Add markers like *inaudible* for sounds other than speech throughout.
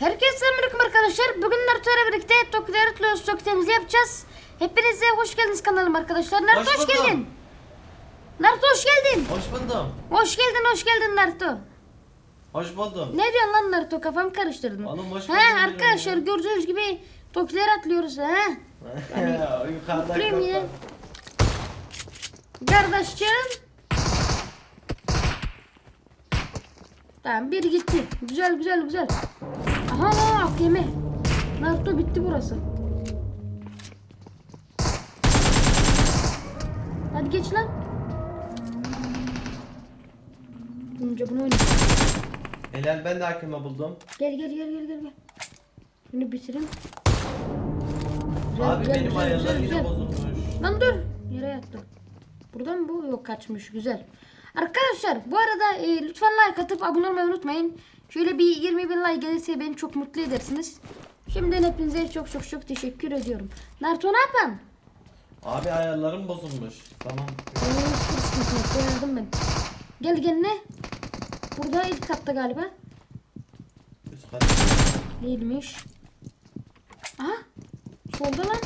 Herkese selamünaleyküm arkadaşlar. Bugün Naruto ile birlikte Tokyo Naruto'yu çok temizliği yapacağız. Hepinize hoş geldiniz kanalıma arkadaşlar. Naruto Hoş hoş, geldin. Naruto hoş geldin. Hoş buldum. Hoş geldin, hoş geldin Naruto. Hoş buldum. Ne diyorsun lan Naruto? Kafamı karıştırdın. Oğlum hoş He buldum arkadaşlar diyorum gördüğünüz gibi Tokyo'ya atlıyoruz he. *laughs* Yukarıda Mutluyum yine. kaptan. Kardeşim. Tamam bir gitti. Güzel güzel güzel. Aha AKM. Naruto bitti burası. Hadi geç lan. Önce bunu oynayayım. Helal ben de hakime buldum. Gel gel gel gel gel. gel. Bunu bitirin. Abi güzel, benim güzel, ayarlar güzel, yine bozulmuş. Lan dur. Yere yattım. Buradan bu yok kaçmış. Güzel. Arkadaşlar bu arada e, lütfen like atıp abone olmayı unutmayın. Şöyle bir 20 bin like gelirse beni çok mutlu edersiniz. Şimdiden hepinize çok çok çok teşekkür ediyorum. Naruto ne yapan? Abi ayarlarım bozulmuş. Tamam. Yardım ben. Gel gel ne? Burada ilk katta galiba. Üst kat. Değilmiş. Aha. Solda lan.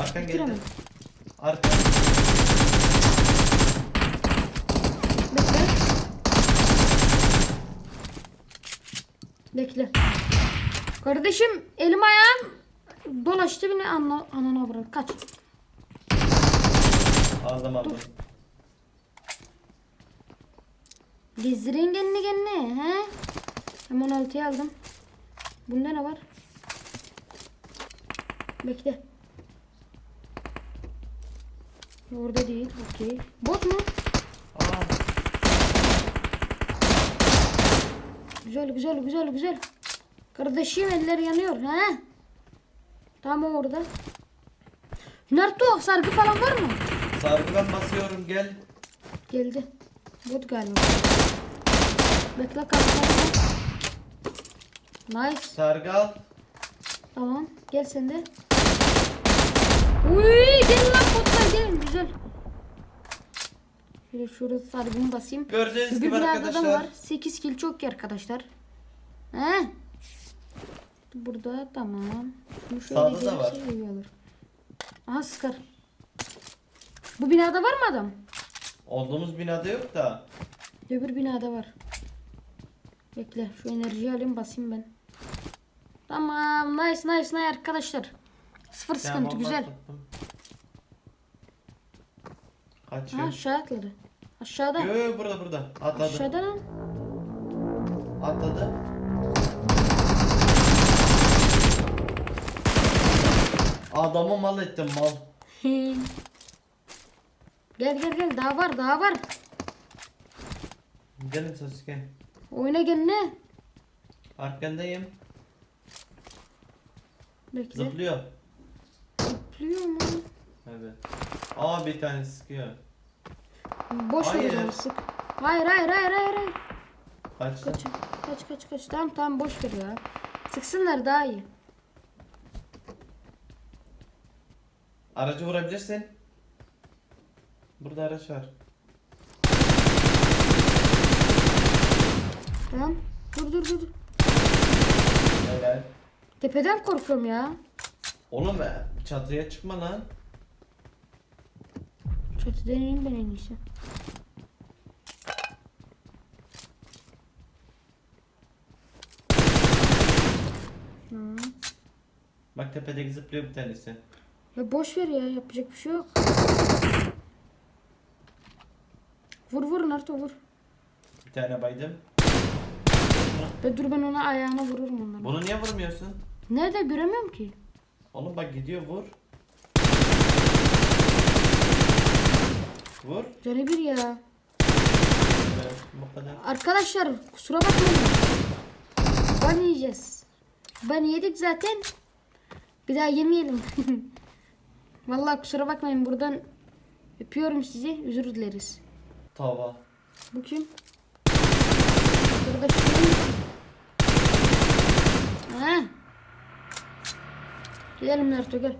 Arkan geldi. Arkan. Bekle. Bekle. Kardeşim elim ayağım dolaştı beni anla, anana bırak. Kaç. Aldım aldım. Gezdirin kendini kendine. He? Hemen altıya aldım. Bunda ne var? Bekle. Orada değil. Okey. Bot mu? Aa, Güzel güzel güzel güzel. Kardeşim eller yanıyor he. Tamam orada. Naruto sargı falan var mı? sargı ben basıyorum gel. Geldi. Bot galiba. Bekle kalk. Nice. Sargı al. Tamam. Gel sen de. Uy gelin lan botlar gelin. Güzel. Şöyle şurada sargımı basayım. Gördüğünüz gibi arkadaşlar. var. 8 kill çok iyi arkadaşlar. He? Burada tamam. Şunu şöyle Sağda da var. iyi olur. Aha sıkar. Bu binada var mı adam? Olduğumuz binada yok da. Öbür binada var. Bekle şu enerjiyi alayım basayım ben. Tamam nice nice nice arkadaşlar. Sıfır sıkıntı bomba güzel. Attım. Ha Kaçıyor. aşağı atladı. Aşağıda. Yo yo burada burada. Atladı. Aşağıda lan. Atladı. Adamı mal ettim mal. *laughs* gel gel gel daha var daha var. Gelin Sasuke. Oyuna gel ne? Arkandayım. Bekle. Zıplıyor. Zıplıyor mu? Evet. Aa bir tane sıkıyor. Boş Hayır. zaman, sık. Hayır hayır hayır hayır. hayır. Kaçtı. Kaç kaç kaç kaç. Tamam tamam boş ver ya. Sıksınlar daha iyi. Aracı vurabilirsin. Burada araç var. Tamam. Dur dur dur. dur. Helal. Tepeden korkuyorum ya. Oğlum be çatıya çıkma lan. Çatıdan ineyim ben en iyisi. Hı. Bak tepedeki zıplıyor bir tanesi. Ya boş ver ya yapacak bir şey yok. Vur vur Naruto vur. Bir tane baydım. Be dur ben ona ayağına vururum onları. Bunu niye vurmuyorsun? Nerede göremiyorum ki. Oğlum bak gidiyor vur. Vur. Canı bir ya. Evet, bu kadar. Arkadaşlar kusura bakmayın. Ban yiyeceğiz. Ban yedik zaten. Bir daha yemeyelim. *laughs* Vallahi kusura bakmayın buradan öpüyorum sizi. Özür dileriz. Tava. Bu kim? Burada kim? Ha. Gidelim Naruto gel.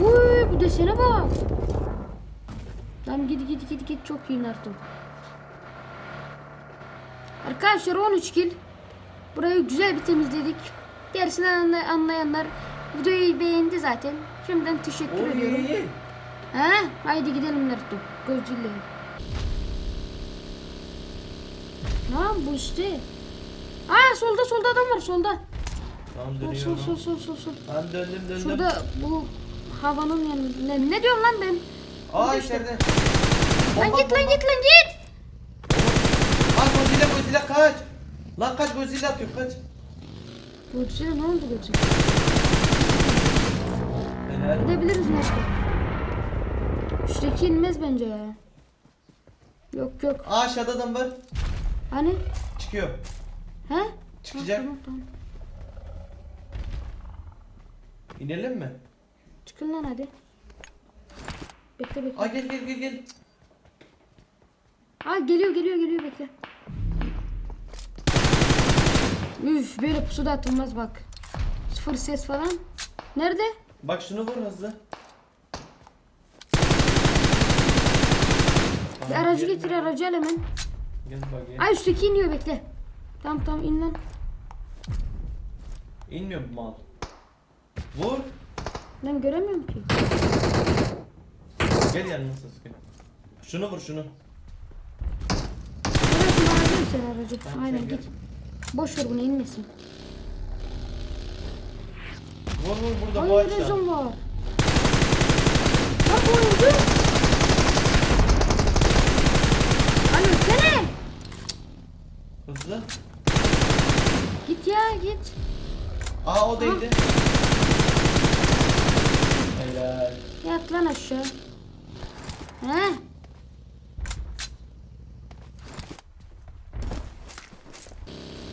Uy bu desene bak. Tamam git git git git çok iyi Naruto. Arkadaşlar 13 kill. Burayı güzel bir temizledik. Gerisini anla- anlayanlar videoyu beğendi zaten. Şimdiden teşekkür Oy. ediyorum. He? Haydi gidelim Naruto. Godzilla. Lan bu işte. Aa solda solda adam var solda. Tamam Sol sol dönüyorum. sol sol sol sol. Ben döndüm döndüm. Şurada bu havanın yanında. Ne, ne diyorum lan ben? Aa işte. içeride. Lan Bomba, git lan bomba. git lan git. Aa Godzilla Godzilla kaç. Lan kaç Godzilla atıyor kaç. Godzilla ne oldu Godzilla? Helal. Gidebiliriz Naruto. Üstteki inmez bence ya. Yok yok. Aa aşağıda adam var. Hani? Çıkıyor. He? Çıkacak. Tamam, tamam. İnelim mi? Çıkın lan hadi. Bekle bekle. Aa gel gel gel gel. Ha geliyor geliyor geliyor bekle. Üf böyle pusuda atılmaz bak. Sıfır ses falan. Nerede? Bak şunu vur hızlı. Bir aracı gel. getir aracı al hemen. Gel bak gel. Ay üstteki iniyor bekle. Tamam tamam in lan. İnmiyor bu mal. Vur. Ben göremiyorum ki. Gel yanına Sasuke. Şunu vur şunu. Aracı aracı sen aracı. Tamam, Aynen sen gel. git. Boş ver bunu inmesin. Vur vur burada bu Ay açta. rezon var. Bak bu öldü. Alo sene. Hızlı. Git ya git. Aa o değdi. Helal. Yat lan aşağı. He?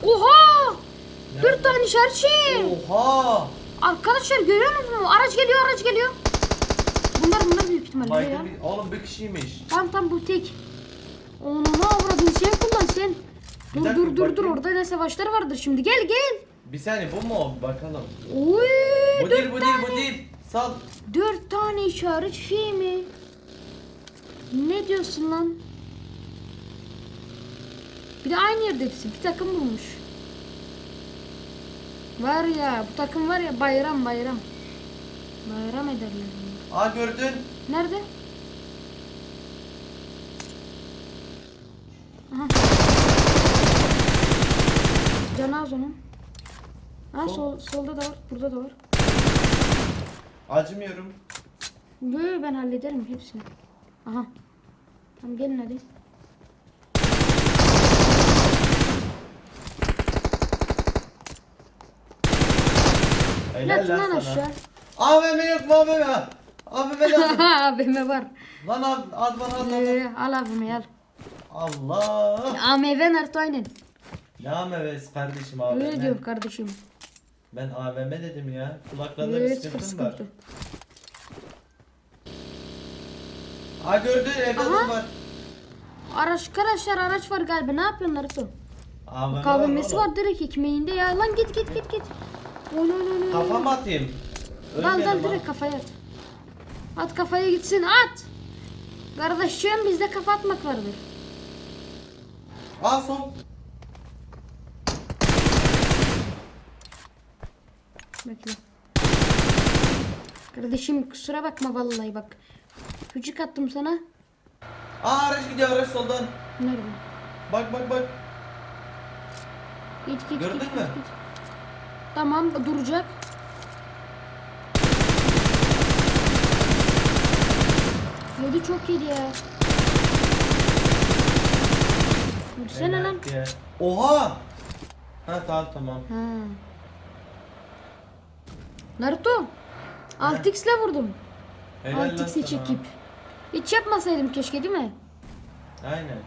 Oha! Dört tane şarjı. Oha. Arkadaşlar görüyor musunuz? Araç geliyor, araç geliyor. Bunlar bunlar büyük ihtimalle ya. Michael bir, oğlum bir kişiymiş. Tam tam bu tek. Onu ne avradın sen kullan sen. Bir Dur dakika, dur dur dur bakayım. orada ne savaşlar vardır şimdi gel gel. Bir saniye bu mu o? Bakalım. Oy Bu dört değil bu değil tane. bu değil. Sal. Dört tane işaret şey mi? Ne diyorsun lan? Bir de aynı yerde hepsi. Bir takım bulmuş. Var ya bu takım var ya bayram bayram. Bayram ederler. Aa gördün. Nerede? Aha. Canı az onun. Ha Sol. sol, solda da var, burada da var. Acımıyorum. Böyle ben hallederim hepsini. Aha. Tamam gelin hadi. Helal Yat lan lan aşağı. sana. AVM yok mu AVM? AVM lazım. *laughs* AVM var. lan al, al bana al al. Ee, al AVM al. Allah. AMV Naruto aynen. Ne AVM'si kardeşim AVM? Öyle diyorum kardeşim. Ben AVM dedim ya. Kulaklarında bir Evet sıkıntım var. sıkıntı. Aa gördün evde Aha. adam var. Araç arkadaşlar araç var galiba. Ne yapıyorsun Naruto? AVM KVM'si var direkt ekmeğinde ya. Lan git git git git. Oy oy oy oy. Kafama atayım. Dal dal ha. direkt kafaya at. At kafaya gitsin at. Kardeşim bizde kafa atmak vardır. Aa son. Bekle. Kardeşim kusura bakma vallahi bak. Küçük attım sana. Aa araç gidiyor araç soldan. Nerede? Bak bak bak. Git git Gördün git, mü? git, git. Tamam duracak. Yedi çok yedi ya. Yürüsene lan. Ya. Oha. Ha tamam tamam. Ha. Naruto. 6x ile vurdum. Helal lan 6x'i sana. çekip. Hiç yapmasaydım keşke değil mi? Aynen.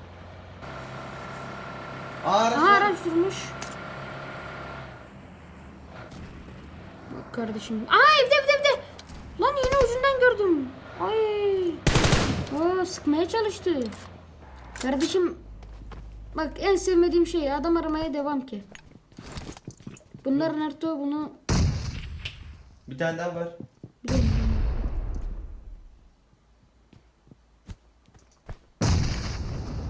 Araç Aha araç durmuş. Bak kardeşim. Aa evde evde evde. Lan yine ucundan gördüm. Ay. Oo, sıkmaya çalıştı. Kardeşim bak en sevmediğim şey adam aramaya devam ki. Bunlar Naruto bunu Bir tane daha var.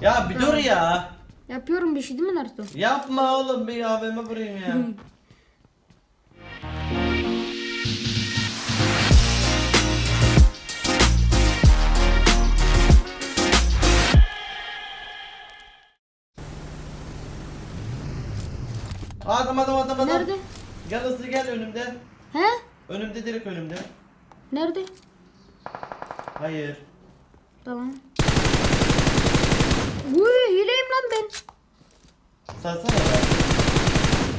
Ya bir dur ya. Yapıyorum bir şey değil mi Naruto? Yapma oğlum bir AVM vurayım ya. *laughs* Adam adam adam adam. Nerede? Gel hızlı gel önümde. He? Önümde direkt önümde. Nerede? Hayır. Tamam. Uy hileyim lan ben. Salsana be.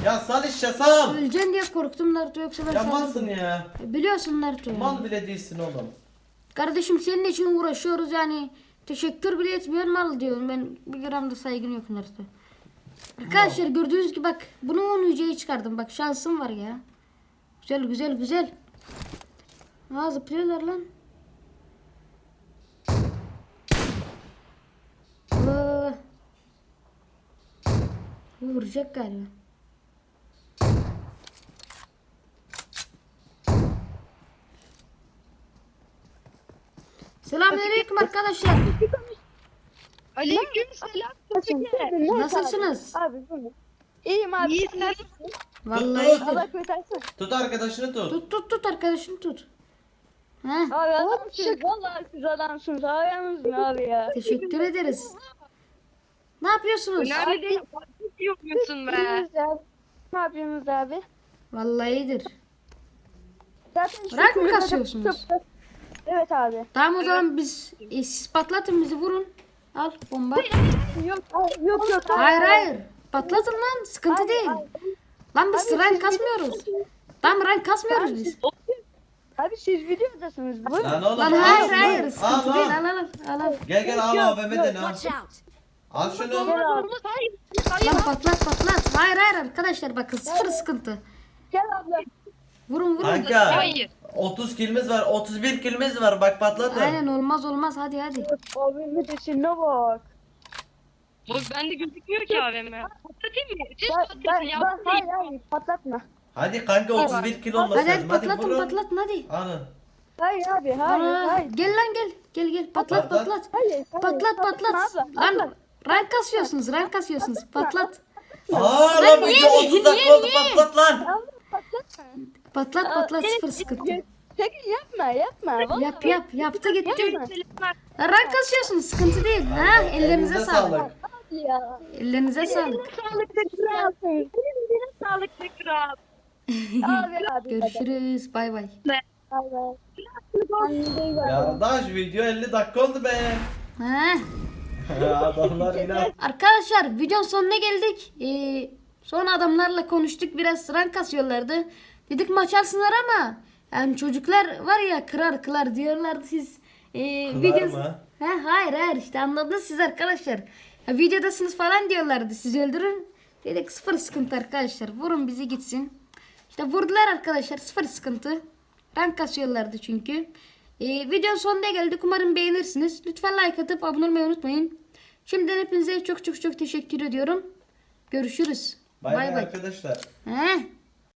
Ya sal işte sal. Öleceksin diye korktum Naruto yoksa ben Ya saldım. malsın ya. Biliyorsun Naruto ya. Mal bile değilsin oğlum. Kardeşim senin için uğraşıyoruz yani. Teşekkür bile etmiyor mal diyorum. Ben bir gram da saygın yok Naruto. Arkadaşlar gördüğünüz gibi bak bunu 10 yüceyi çıkardım. Bak şansım var ya. Güzel güzel güzel. Aa zıplıyorlar lan. Aa. Bu Vuracak galiba. Selamünaleyküm arkadaşlar. Aleyküm selam. Nasılsınız? Abi bunu. İyiyim abi. İyisin. Vallahi Tut, Allah kurtarsın. Tut arkadaşını tut. Tut tut tut arkadaşını tut. Heh, Abi adamsınız. Vallahi siz adamsınız. Ayağınız mı abi ya? teşekkür ederiz. Ne yapıyorsunuz? Nerede? Yapıyorsun be. Ne yapıyorsunuz abi? Vallahi iyidir. Zaten şu Rank mı kuyruğa kasıyorsunuz? çok- Evet abi. Tamam o zaman biz e, siz patlatın bizi vurun. Al bomba. Yok abi, yok yok. abi. Hayır hayır. Patlatın lan sıkıntı değil. Lan biz rank kasmıyoruz. Tam rank kasmıyoruz biz. Abi siz videodasınız. Bu. Lan oğlum. Lan al hayır hayır Al, sıkıntı al. değil. Al al al. al. Gel gel al AVM'den al. Watch out! Al şunu. Gel. Lan patlat patlat. Hayır hayır arkadaşlar bakın sıfır sıkıntı. Gel abla. Vurun vurun. Kanka. Hayır. 30 kilimiz var. 31 kilimiz var. Bak patlatın. Aynen olmaz olmaz hadi hadi. Abi müdesine bak. Bu bende gözükmüyor ki AVM. Patlatayım mı? Siz Ben, patlatın ben, ya. ben, hayır hayır patlatma. Hadi kanka 31 kilo olması Hadi hadi lazım. Hadi patlatın vurun. patlatın hadi. Alın. Hayır abi hayır Aa, hayır. gel lan gel. Gel gel patlat Patlat. patlat. Hayır, hayır, Patlat patlat. abla, Lan abla. Rank kasıyorsunuz rank kasıyorsunuz. Patlat. Aa Lan niye, video 30 dakika oldu patlat lan. Patlat patlat sıfır sıkıntı. Sakın yapma yapma. Yap yap yaptı gitti. Rank kasıyorsunuz sıkıntı değil. Ha ellerinize sağlık. ya. Ellerinize sağlık. Sağlıklı kral. Benim Sağlıklı kral. Abi abi. *laughs* Görüşürüz. Bay bay. Abi. Kendinize iyi bakın. Ya daha şu video 50 dakika oldu be. Ha. *laughs* Adamlar inan. Arkadaşlar videonun sonuna geldik. Ee, sonra adamlarla konuştuk biraz rank kasıyorlardı. Dedik maç alsınlar ama yani çocuklar var ya kırar kırar diyorlardı siz. E, Kırar video... mı? Ha, hayır hayır işte anladınız siz arkadaşlar. Ha, videodasınız falan diyorlardı siz öldürün. Dedik sıfır sıkıntı arkadaşlar vurun bizi gitsin. İşte vurdular arkadaşlar sıfır sıkıntı. Rank kasıyorlardı çünkü. Ee, videonun sonuna geldik. Umarım beğenirsiniz. Lütfen like atıp abone olmayı unutmayın. Şimdiden hepinize çok çok çok teşekkür ediyorum. Görüşürüz. Bay bay arkadaşlar. He.